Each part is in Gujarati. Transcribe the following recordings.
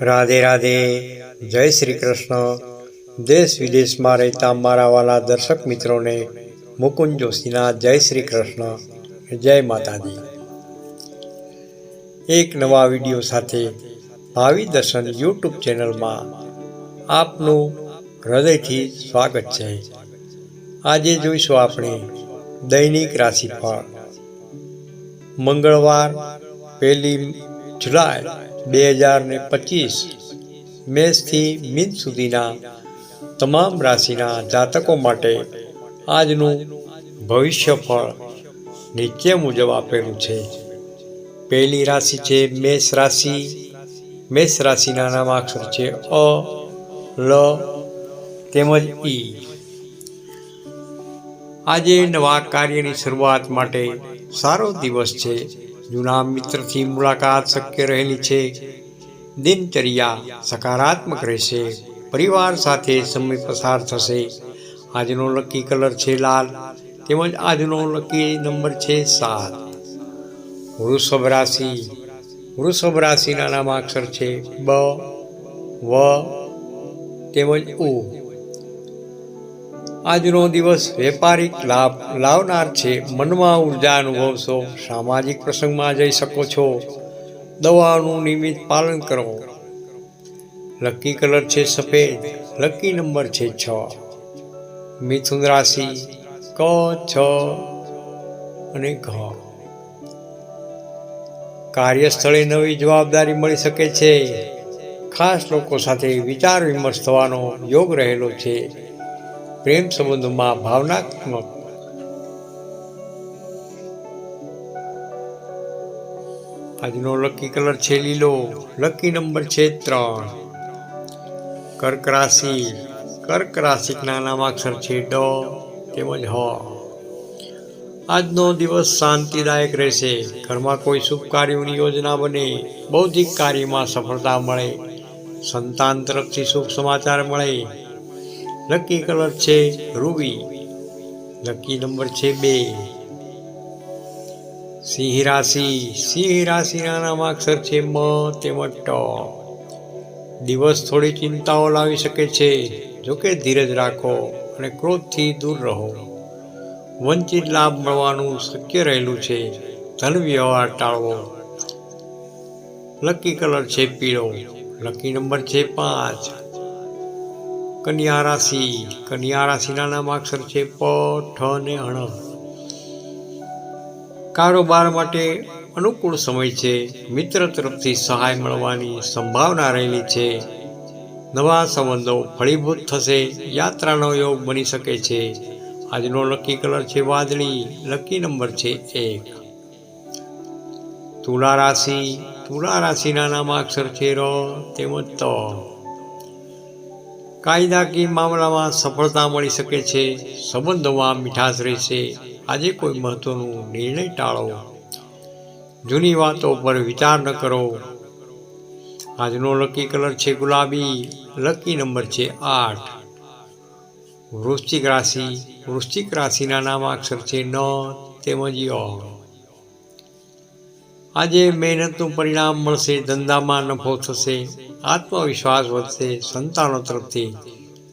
રાધે રાધે, જય શ્રી કૃષ્ણ. દેશ વિદેશમાં રહેતા મારા વાલા દર્શક મિત્રોને મુકુંદ જોશીના જય શ્રી કૃષ્ણ, જય માતાજી. એક નવા વીડિયો સાથે ભાવિ દર્શન યુટ્યુબ ચેનલમાં આપનું હૃદયથી સ્વાગત છે. આજે જોઈશું આપણે દૈનિક રાશિફળ. મંગળવાર, પહેલી જુલાઈ બે હજાર ને પચીસ મેષથી મીન સુધીના તમામ રાશિના જાતકો માટે આજનું ભવિષ્યફળ નીચે મુજબ આપેલું છે. પહેલી રાશિ છે મેષ રાશિ. મેષ રાશિના નામાક્ષર છે અ, લ, તેમજ ઈ આજે નવા કાર્યની શરૂઆત માટે સારો દિવસ છે. જૂના મિત્રથી મુલાકાત શક્ય રહેલી છે. દિનચર્યા સકારાત્મક રહેશે. પરિવાર સાથે સમય પસાર થશે. આજનો લકી કલર છે લાલ, તેમજ આજનો લકી નંબર છે સાત. વૃષભ રાશિ. વૃષભ રાશિના નામાક્ષર છે બ, વ, તેમજ ઉ. આજનો દિવસ વેપારિક લાભ લાવનાર છે. મનમાં ઊર્જા અનુભવશો. સામાજિક પ્રસંગમાં જઈ શકો છો. દવાનું નિયમિત પાલન કરો. લકી કલર છે સફેદ. લકી નંબર છે છ. મિથુન રાશિ ક, છ અને ઘ. કાર્યસ્થળે નવી જવાબદારી મળી શકે છે. ખાસ લોકો સાથે વિચાર વિમર્શ થવાનો યોગ રહેલો છે. પ્રેમ સંબંધોમાં ભાવનાત્મક આજનો લકી કલર છે લીલો, લકી નંબર છે ત્રણ. કર્ક રાશિ કર્ક રાશિના નામાક્ષર છે ડ તેમજ હ. આજનો દિવસ શાંતિદાયક રહેશે. ઘરમાં કોઈ શુભ કાર્યોની યોજના બને, બૌદ્ધિક કાર્યમાં સફળતા મળે સંતાન તરફથી શુભ સમાચાર મળે લકી કલર છે રૂબી. લકી નંબર છે બે. સિંહ રાશિ. સિંહ રાશિના નામાક્ષર છે મ તેમજ ટ. દિવસ થોડી ચિંતાઓ લાવી શકે છે. જોકે ધીરજ રાખો અને ક્રોધથી દૂર રહો. વંચિત લાભ મળવાનું શક્ય રહેલું છે. ધન વ્યવહાર ટાળવો. લકી કલર છે પીળો. લકી નંબર છે પાંચ. કન્યા રાશિ. કન્યા રાશિના નામ અક્ષર છે પ, ઠ ને અણ. કારોબાર માટે અનુકૂળ સમય છે. મિત્ર તરફથી સહાય મળવાની સંભાવના રહેલી છે. નવા સંબંધો ફળીભૂત થશે. યાત્રાનો યોગ બની શકે છે. આજનો લકી કલર છે વાદળી. લકી નંબર છે એક. તુલા રાશિ. તુલા રાશિના નામાક્ષર છે ર, તેમજ ત. કાયદાકીય મામલામાં સફળતા મળી શકે છે, સંબંધોમાં મીઠાશ રહેશે. આજે કોઈ મહત્વનો નિર્ણય ટાળો. જૂની વાતો પર વિચાર ન કરો. આજનો લકી કલર છે ગુલાબી. લકી નંબર છે આઠ. વૃશ્ચિક રાશિ. વૃશ્ચિક રાશિના નામાક્ષર છે ન, તેમજ ય. આજે મહેનતનું પરિણામ મળશે, ધંધામાં નફો થશે, આત્મવિશ્વાસ વધશે, સંતાનો તરફથી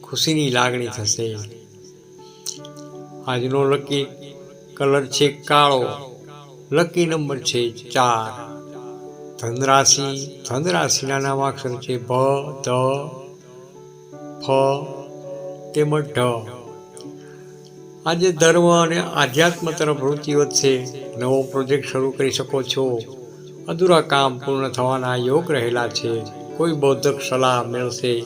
ખુશીની લાગણી થશે. આજનો લકી કલર છે કાળો, લકી નંબર છે ચાર. ધનરાશિ, ધનરાશિના નામાક્ષર છે ભ, ધ, ફ, તેમજ ઢ. આજે ધર્મ અને આધ્યાત્મ તરફ રુચિ વધશે. નવો પ્રોજેક્ટ શરૂ કરી શકો છો. અધૂરા કામ પૂર્ણ થવાના યોગ રહેલા છે. કોઈ બૌદ્ધક સલાહ મેળવશે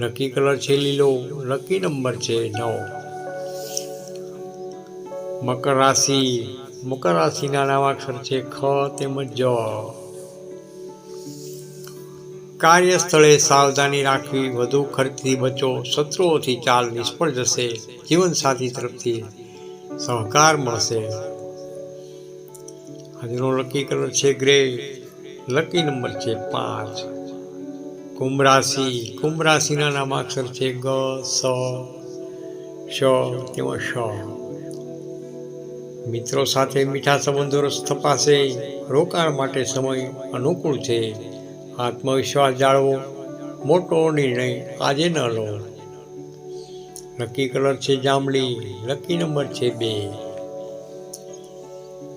લકી કલર છે લીલો, લકી નંબર છે નવ. મકર રાશિ. મકર રાશિના નામાક્ષર છે ખ તેમજ જ. કાર્યસ્થળે સાવધાની રાખવી, વધુ ખર્ચથી બચો, શત્રુઓથી ચાલ નિષ્ફળ જશે, જીવનસાથી તરફથી સહકાર મળશે. આજનો લકી કલર છે ગ્રે. લકી નંબર છે પાંચ. કુંભ રાશિ. કુંભ રાશિના નામાક્ષર છે ગ, સ, શ, તેમાં શ. મિત્રો સાથે મીઠા સંબંધો તપાસે રોકાણ માટે સમય અનુકૂળ છે. આત્મવિશ્વાસ જાળવો, મોટો નિર્ણય આજે ન લો. લકી કલર છે જાંબલી, લકી નંબર છે બે.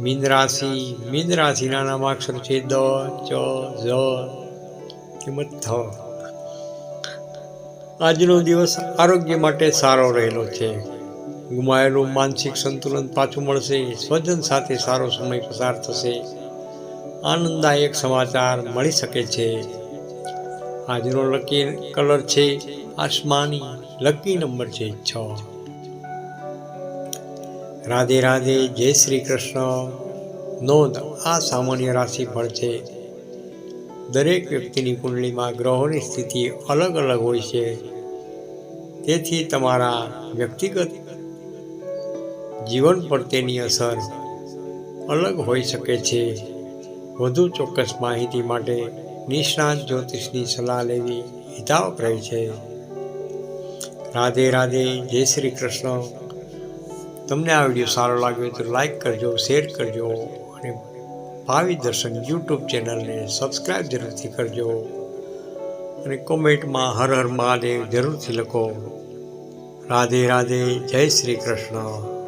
મીન રાશિ, મીન રાશિના નામાક્ષર છે દ, ચ, ઝ તેમજ થ આજનો દિવસ આરોગ્ય માટે સારો રહેલો છે. ગુમાયેલું માનસિક સંતુલન પાછું મળશે, સ્વજન સાથે સારો સમય પસાર થશે. આનંદદાયક સમાચાર મળી શકે છે. આજનો લકી કલર છે આસમાની લકી નંબર છે છ. રાધે રાધે જય શ્રી કૃષ્ણ. નોંધ, આ સામાન્ય રાશિફળ છે. દરેક વ્યક્તિની કુંડલીમાં ગ્રહોની સ્થિતિ અલગ અલગ હોય છે. તેથી તમારા વ્યક્તિગત જીવન પર તેની અસર અલગ હોઈ શકે છે. વધુ ચોક્કસ માહિતી માટે નિષ્ણાત જ્યોતિષની સલાહ લેવી હિતાવક રહે છે. રાધે રાધે, જય શ્રી કૃષ્ણ. તમને આ વીડિયો સારો લાગ્યો તો લાઈક કરજો, શેર કરજો અને ભાવિ દર્શન યુટ્યુબ ચેનલને સબસ્ક્રાઈબ જરૂરથી કરજો. અને કોમેન્ટમાં હર હર મહાદેવ જરૂરથી લખો. રાધે રાધે, જય શ્રી કૃષ્ણ.